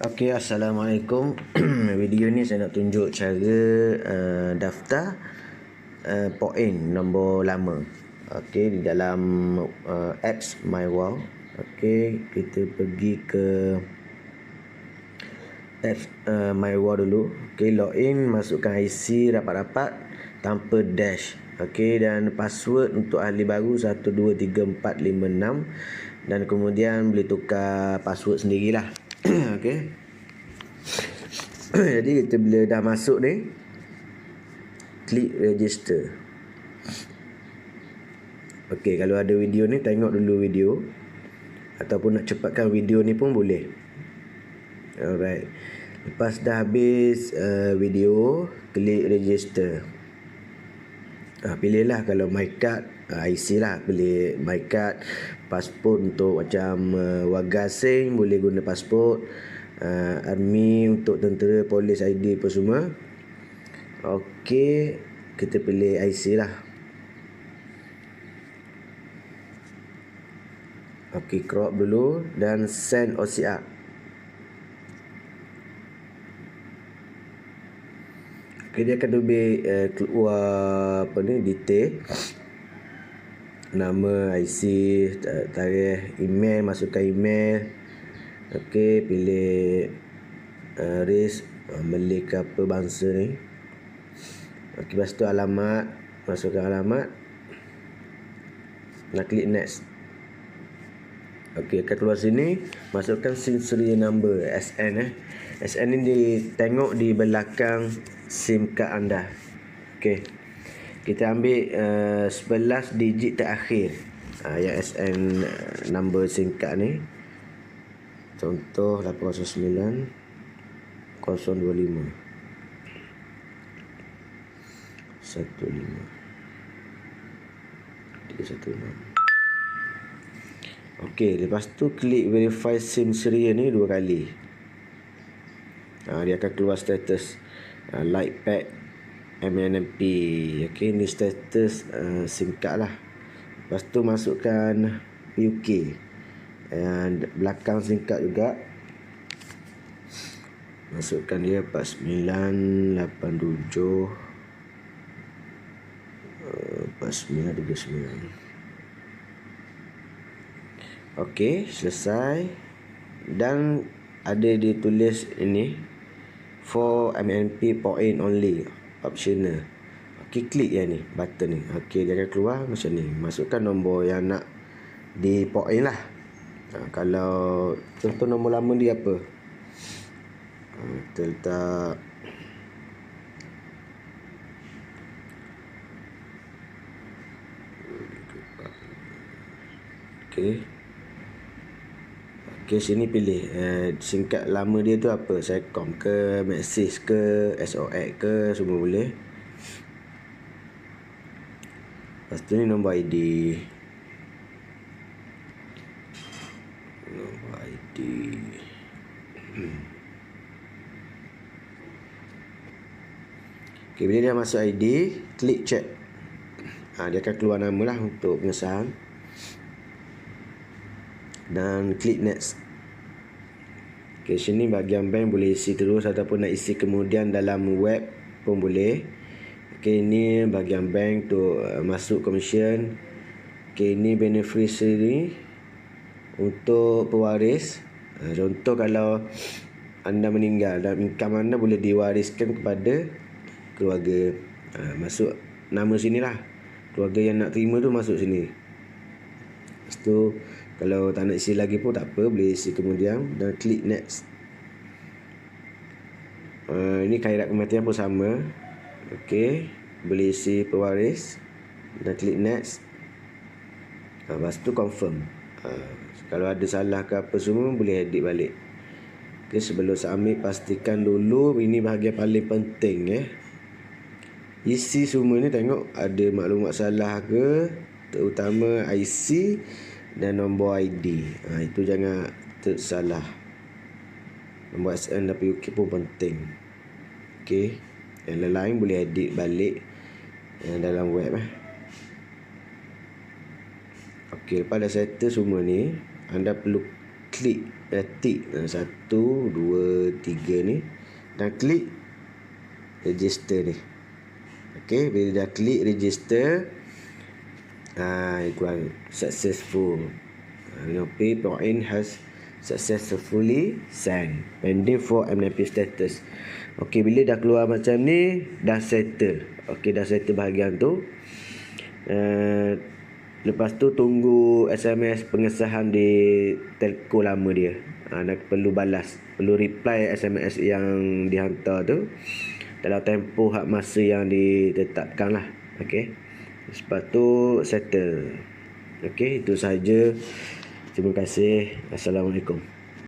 Okey, Assalamualaikum. Video ni saya nak tunjuk cara uh, daftar uh, poin nombor lama. Okey, di dalam uh, apps MyWow. Okey, kita pergi ke apps uh, MyWow dulu. Okey, login, masukkan IC rapat-rapat tanpa dash. Okey, dan password untuk ahli baru 123456 dan kemudian boleh tukar password sendirilah. Okey. Jadi kita bila dah masuk ni klik register. Okey, kalau ada video ni tengok dulu video ataupun nak cepatkan video ni pun boleh. Alright. Lepas dah habis uh, video, klik register. Ah, pilihlah kalau my card uh, IC lah. Pilih my card pasport untuk macam uh, warga asing boleh guna pasport uh, army untuk tentera polis ID apa semua. Okey kita pilih IC lah. Okey crop dulu dan send OCR Okay, dia akan lebih uh, keluar apa ni detail. Nama IC tarikh email masukkan email. Okey pilih uh, race uh, Malay ke apa bangsa ni. Okey lepas tu alamat masukkan alamat. Nak klik next okey akan keluar sini masukkan SIM serial number SN eh SN ni ditengok di belakang SIM card anda. Okey. Kita ambil uh, 11 digit terakhir. Uh, yang SN uh, number SIM card ni. Contoh 809 025 15 316 Okey, lepas tu klik verify SIM serial ni dua kali. Ha, dia akan keluar status uh, light pack MNMP ok ni status uh, SIM card lah. Lepas tu masukkan UK dan belakang SIM card juga masukkan dia 4987 uh, 4939 Okey, selesai. Dan ada ditulis ini for MNP point only optional. Okey klik yang ni button ni. Okey dia akan keluar macam ni. Masukkan nombor yang nak di point lah. Ha, kalau contoh nombor lama dia apa? Ha, kita letak okey Okey sini pilih uh, singkat lama dia tu apa? Secom ke, Maxis ke, SOX ke, semua boleh. Lepas tu ni nombor ID. Nombor ID. Hmm. Okey, bila dia masuk ID, klik check. Ha, dia akan keluar nama lah untuk pengesahan dan klik next. Ok sini bahagian bank boleh isi terus ataupun nak isi kemudian dalam web pun boleh. Ok ini bahagian bank tu uh, masuk commission. Ok ini beneficiary untuk pewaris. Uh, contoh kalau anda meninggal dan income anda boleh diwariskan kepada keluarga. Uh, masuk nama sini lah keluarga yang nak terima tu masuk sini. Lepas tu kalau tak nak isi lagi pun tak apa boleh isi kemudian dan klik next. Uh, ini kairat kematian pun sama. Ok boleh isi pewaris dan klik next. Uh, lepas tu confirm. Uh, kalau ada salah ke apa semua boleh edit balik. Ok sebelum submit pastikan dulu ini bahagian paling penting eh. Isi semua ni tengok ada maklumat salah ke terutama IC dan nombor ID. Ha, itu jangan tersalah. Nombor SN dan PUK pun penting. Okey. Yang lain boleh edit balik yang dalam web eh. Okey, lepas dah settle semua ni, anda perlu klik eh, satu dua tiga ni dan klik register ni ok bila dah klik register uh, equal successful uh, your pay point has successfully sent pending for MNP status ok bila dah keluar macam ni dah settle ok dah settle bahagian tu uh, Lepas tu tunggu SMS pengesahan di telco lama dia. Ha, nak perlu balas, perlu reply SMS yang dihantar tu dalam tempoh hak masa yang ditetapkan lah. Okay. Lepas tu settle. Okay, itu saja. Terima kasih. Assalamualaikum.